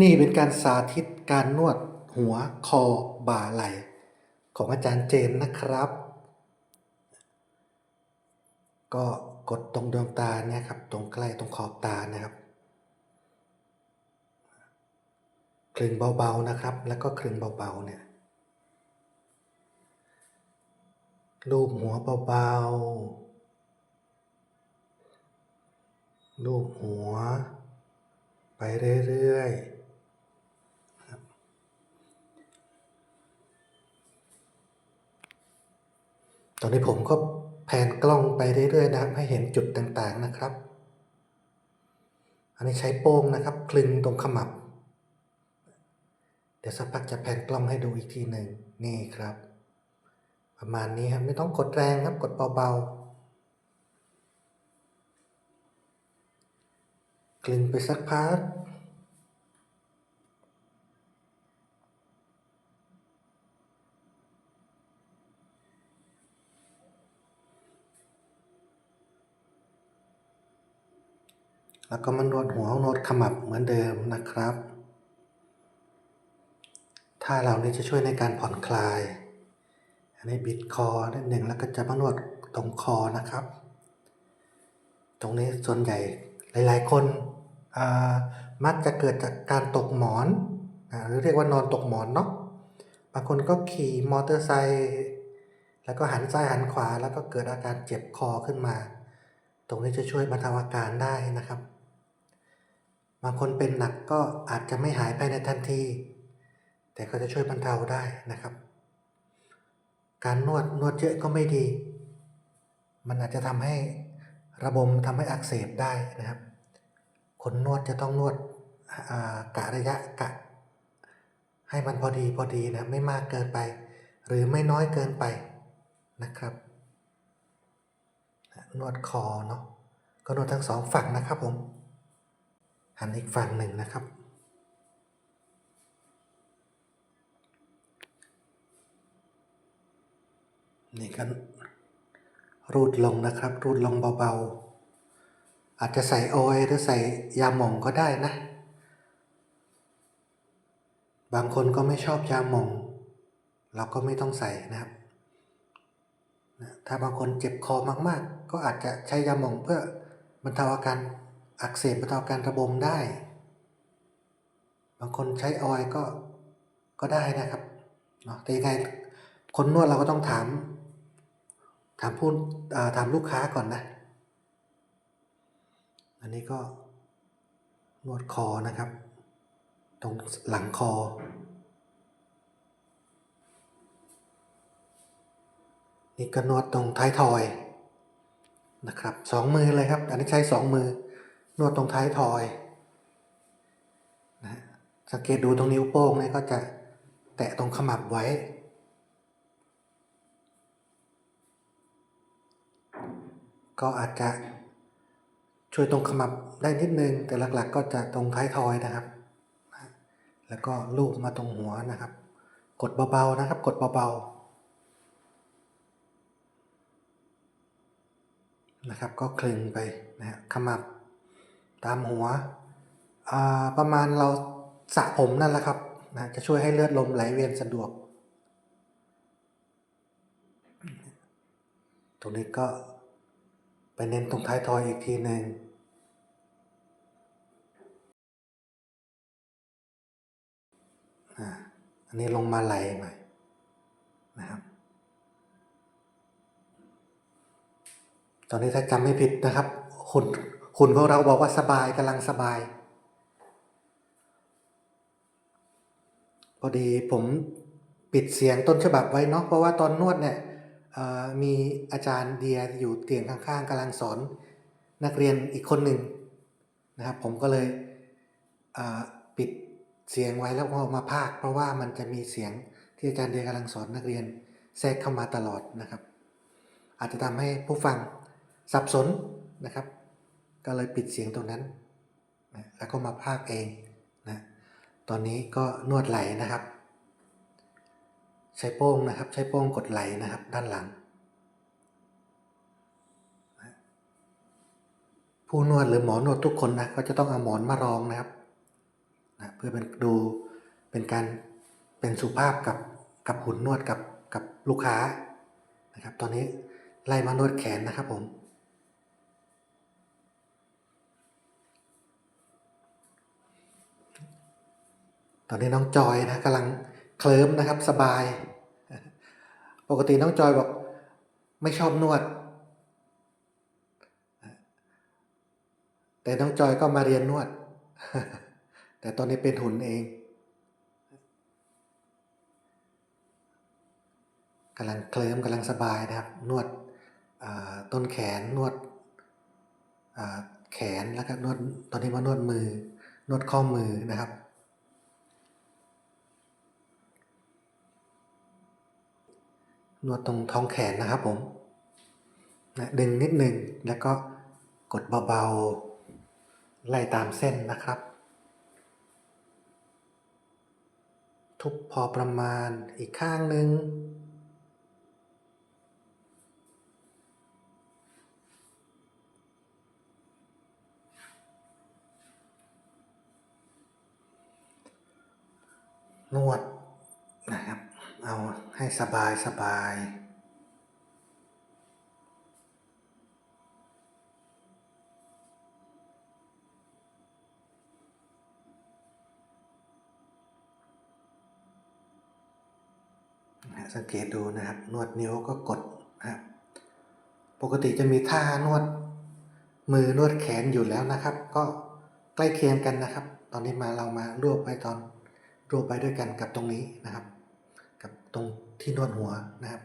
นี่เป็นการสาธิตการนวดหัวคอบ่าไหล่ของอาจารย์เจนนะครับ ก็กดตรงดวงตาเนี่ยครับ ตรงใกล้ตรงขอบตานะครับคลึงเบาๆนะครับ แล้วก็คลึงเบาๆเนี่ยรูปหัวเบาๆรูปหัว ไปเรื่อยๆ ตอนนี้ผมก็แผนกล้องไปเรื่อยๆนะครับ ให้เห็นจุดต่างๆนะครับ อันนี้ใช้โป้งนะครับ คลึงตรงขมับ เดี๋ยวสักพักจะแผนกล้องให้ดูอีกทีหนึ่งนี่ครับ ประมาณนี้ครับไม่ต้องกดแรงครับกดเบาๆ คลึงไปสักพัก แล้วก็มานวดหัวนวดขมับเหมือนเดิมนะครับท่าเหล่านี้จะช่วยในการผ่อนคลาย อันนี้บิดคอนิดหนึ่งแล้วก็จะมานวดตรงคอนะครับ ตรงนี้ส่วนใหญ่หลายๆ คนมักจะเกิดจากการตกหมอนหรือเรียกว่านอนตกหมอนเนาะบางคนก็ขี่มอเตอร์ไซค์แล้วก็หันซ้ายหันขวาแล้วก็เกิดอาการเจ็บคอขึ้นมา ตรงนี้จะช่วยบรรเทาอาการได้นะครับ บางคนเป็นหนักก็อาจจะไม่หายภายในทันที แต่ก็จะช่วยบรรเทาได้นะครับ การนวดนวดเยอะก็ไม่ดี มันอาจจะทำให้ระบบทำให้อักเสบได้นะครับ คนนวดจะต้องนวดกะระยะกะ ให้มันพอดีพอดีนะไม่มากเกินไป หรือไม่น้อยเกินไปนะครับ นวดคอเนาะก็นวดทั้งสองฝั่งนะครับผม หันอีกฝั่งหนึ่งนะครับ นี่ก็รูดลงนะครับ รูดลงเบาๆ อาจจะใส่ออยล์หรือใส่ยาหม่องก็ได้นะ บางคนก็ไม่ชอบยาหม่อง เราก็ไม่ต้องใส่นะครับ ถ้าบางคนเจ็บคอมากๆ ก็อาจจะใช้ยาหม่องเพื่อบรรเทาอาการ อักเสบบรรเทาอการระบมได้ บางคนใช้ออยก็ก็ได้นะครับเนาะแต่ยังไงคนนวดเราก็ต้องถาม ถามผู้ถามลูกค้าก่อนนะ อันนี้ก็นวดคอนะครับ ตรงหลังคอนี่ก็นวดตรงท้ายทอยนะครับสองมือเลยครับ อันนี้ใช้สองมือ นวดตรงท้ายทอยนะสังเกตดูตรงนิ้วโป้งเนี่ยก็จะแตะตรงขมับไว้ ก็อาจจะช่วยตรงขมับได้นิดนึง แต่หลักๆ ก็จะตรงท้ายทอยนะครับ แล้วก็ลูบมาตรงหัวนะครับ กดเบาๆนะครับ กดเบาๆนะครับ ก็คลึงไปนะฮะขมับ ตามหัวประมาณเราสระผมนั่นแหละครับนะจะช่วยให้เลือดลมไหลเวียนสะดวก ตรงนี้ก็ไปเน้นตรงท้ายทอยอีกทีหนึ่งอันนี้ลงมาไหลใหม่นะครับ ตอนนี้ถ้าจำไม่ผิดนะครับหุ่น หุ่นของเราบอกว่าสบายกำลังสบาย พอดีผมปิดเสียงต้นฉบับไว้เนาะเพราะว่าตอนนวดเนี่ยมีอาจารย์เดียอยู่เตียงข้างๆกำลังสอน นักเรียนอีกคนหนึ่งนะครับ ผมก็เลยปิดเสียงไว้แล้วก็มาพากเพราะว่ามันจะมีเสียงที่อาจารย์เดียกำลังสอนนักเรียนแทรกเข้ามาตลอดนะครับ อาจจะทำให้ผู้ฟังสับสนนะครับ ก็เลยปิดเสียงตรงนั้นนะแล้วก็มาพากย์เองนะตอนนี้ก็นวดไหลนะครับ ใช้โป้งนะครับ ใช้โป้งกดไหลนะครับ ด้านหลัง ผู้นวดหรือหมอนวดทุกคนนะก็จะต้องเอาหมอนมารองนะครับนะเพื่อเป็นดูเป็นการเป็นสุภาพกับกับหุ่นนวดกับกับลูกค้านะครับ ตอนนี้ไล่มานวดแขนนะครับผม ตอนนี้น้องจอยนะกำลังเคลิ้มนะครับสบาย ปกติน้องจอยบอกไม่ชอบนวด แต่น้องจอยก็มาเรียนนวด แต่ตอนนี้เป็นหุ่นเองกำลังเคลิ้มกำลังสบายนะครับ นวดต้นแขนนวดแขนแล้วก็นวดตอนนี้มานวดมือนวดข้อมือนะครับ นวดตรงท้องแขนนะครับผมนะดึงนิดนึงแล้วก็กดเบาๆ ไล่ตามเส้นนะครับ ทุบพอประมาณอีกข้างหนึ่งนวด ให้สบายสบายสังเกตดูนะครับ นวดนิ้วก็กดนะครับ ปกติจะมีท่านวดมือนวดแขนอยู่แล้วนะครับ ก็ใกล้เคียงกันนะครับ ตอนนี้มาเรามารวบไปตอนรวบไปด้วยกันกับตรงนี้นะครับ กับตรง ที่นวดหัวนะครับ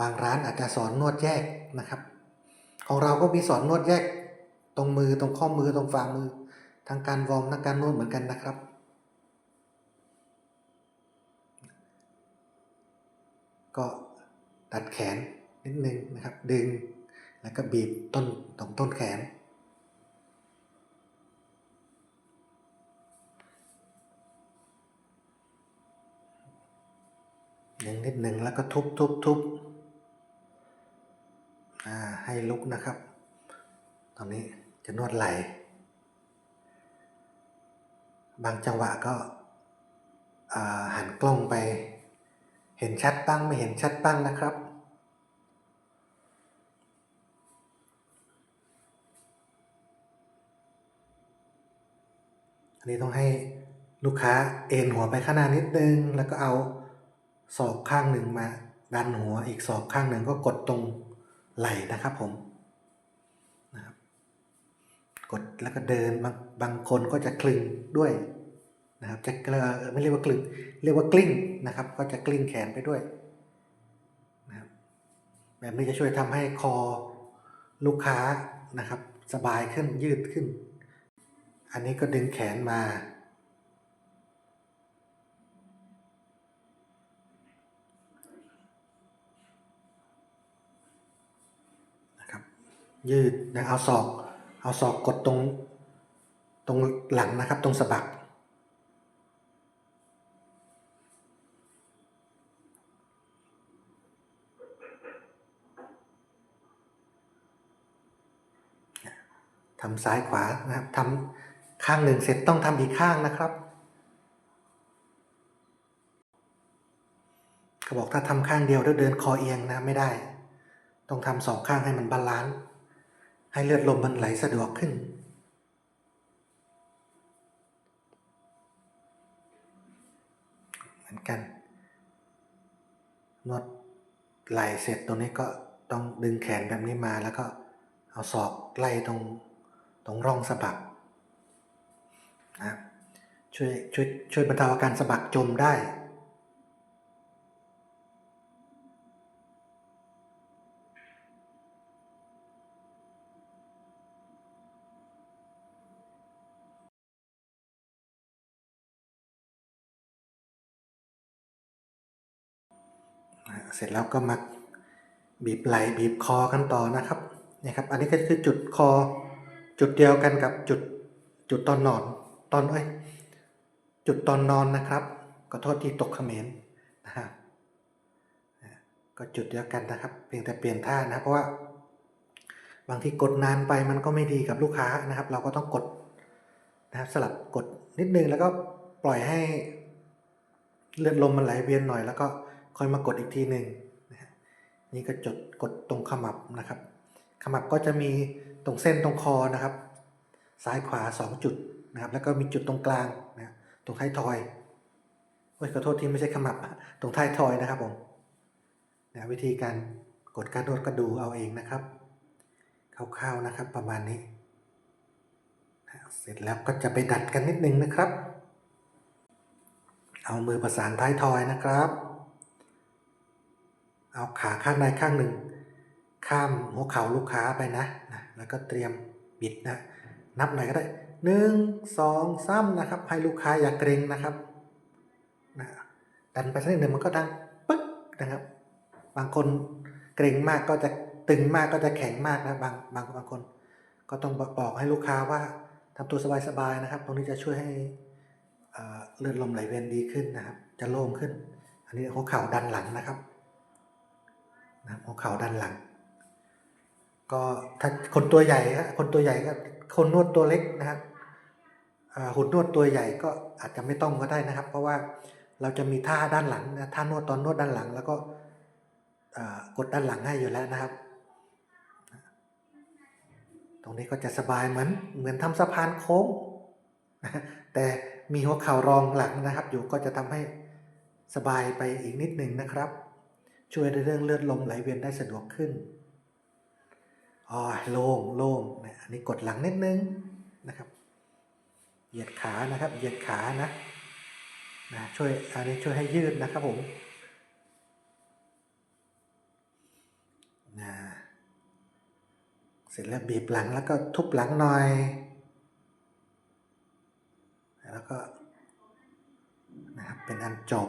บางร้านอาจจะสอนนวดแยกนะครับ ของเราก็มีสอนนวดแยก ตรงมือตรงข้อมือตรงฝ่ามือ ทางการวอร์มทางการนวดเหมือนกันนะครับ ก็ตัดแขนนิดนึงนะครับ ดึงแล้วก็บีบต้นตรงต้นแขน ดึงนิดหนึ่งแล้วก็ทุบทุบทุบให้ลุกนะครับ ตอนนี้จะนวดไหล่บางจังหวะก็หันกล้องไป เห็นชัดบ้างไม่เห็นชัดบ้างนะครับอันนี้ต้องให้ลูกค้าเอ็นหัวไปข้างหน้านิดนึง แล้วก็เอา ศอกข้างหนึ่งมาดันหัวอีกศอกข้างหนึ่งก็กดตรงไหล่นะครับผมนะครับกดแล้วก็เดินบางบางคนก็จะคลึงด้วยนะครับจะไม่เรียกว่าคลึงเรียกว่ากลิ้งนะครับ ก็จะกลิ้งแขนไปด้วยนะครับแบบนี้จะช่วยทำให้คอลูกค้านะครับ สบายขึ้นยืดขึ้น อันนี้ก็ดึงแขนมา นะครับ ยืดนะเอาศอก เอาศอกกดตรงตรงหลังนะครับ ตรงสะบัก ทำซ้ายขวานะครับทำข้างหนึ่งเสร็จต้องทำอีกข้างนะครับเขาบอกถ้าทำข้างเดียวแล้วเดินคอเอียงนะไม่ได้ ต้องทำสองข้างให้มันบาลานซ์ ให้เลือดลมมันไหลสะดวกขึ้น เหมือนกัน นวดไหลเสร็จตรงนี้ก็ต้องดึงแขนแบบนี้มาแล้วก็เอาศอกไล่ตรงตรงร่องสะบักนะช่วยช่วยช่วยบรรเทาอาการสะบักจมได้ เสร็จแล้วก็มาบีบไหล่บีบคอกันต่อนะครับนี่ยครับ อันนี้ก็คือจุดคอจุดเดียวกันกับจุดจุดตอนนอนตอนเอ้ยจุดตอนนอนนะครับก็โทษที่ตกเขมรนะครับอ่าก็จุดเดียวกันนะครับ เพียงแต่เปลี่ยนท่านะเพราะว่า บางทีกดนานไปมันก็ไม่ดีกับลูกค้านะครับ เราก็ต้องกดนะครับสลับกดนิดนึงแล้วก็ปล่อยให้เลือดลมมันไหลเวียนหน่อยแล้วก็ ค่อยมากดอีกทีหนึ่งนะนี่ก็จดกดตรงขมับนะครับ ขมับก็จะมีตรงเส้นตรงคอนะครับ ซ้ายขวา 2 จุดนะครับ แล้วก็มีจุดตรงกลางนะตรงท้ายทอยโอ้ยขอโทษที่ไม่ใช่ขมับ ตรงท้ายทอยนะครับผมนะวิธีการกดการนวดก็ดูเอาเองนะครับคร่าวๆนะครับประมาณนี้นะเสร็จแล้วก็จะไปดัดกันนิดนึงนะครับ เอามือประสานท้ายทอยนะครับ เอาขาข้างใดข้างหนึ่ง ข้ามหัวเข่าลูกค้าไปนะนะ แล้วก็เตรียมบิดนะ นับหน่อยก็ได้หนึ่งสองสามนะครับ ให้ลูกค้าอย่าเกรงนะครับนะดันไปสักนิดหนึ่งมันก็ดังปึ๊กนะครับ บางคนเกรงมากก็จะตึงมากก็จะแข็งมากนะบางบางบางคน ก็ต้องบอกให้ลูกค้าว่าทำตัวสบายๆนะครับ ตรงนี้จะช่วยให้เลือดลมไหลเวียนดีขึ้นนะครับ จะโล่งขึ้น อันนี้หัวเข่าดันหลังนะครับ นะหัวเข่าดันหลัง ก็ถ้าคนตัวใหญ่ฮะคนตัวใหญ่ก็คนนวดตัวเล็กนะครับหุ่นนวดตัวใหญ่ก็อาจจะไม่ต้องก็ได้นะครับ เพราะว่าเราจะมีท่าด้านหลังนะท่านวดตอนนวดด้านหลัง แล้วก็กดด้านหลังให้อยู่แล้วนะครับ ตรงนี้ก็จะสบายเหมือนเหมือนทำสะพานโค้งแต่มีหัวเข่ารองหลังนะครับ อยู่ก็จะทำให้สบายไปอีกนิดหนึ่งนะครับ ช่วยในเรื่องเลือดลมไหลเวียนได้สะดวกขึ้นอ๋อโล่งโล่งนะอันนี้กดหลังนิดนึงนะครับ เหยียดขานะครับ เหยียดขานะนะช่วยอันนี้ช่วยให้ยืดนะครับผมนะเสร็จแล้วบีบหลังแล้วก็ทุบหลังหน่อย แล้วก็นะครับเป็นอันจบ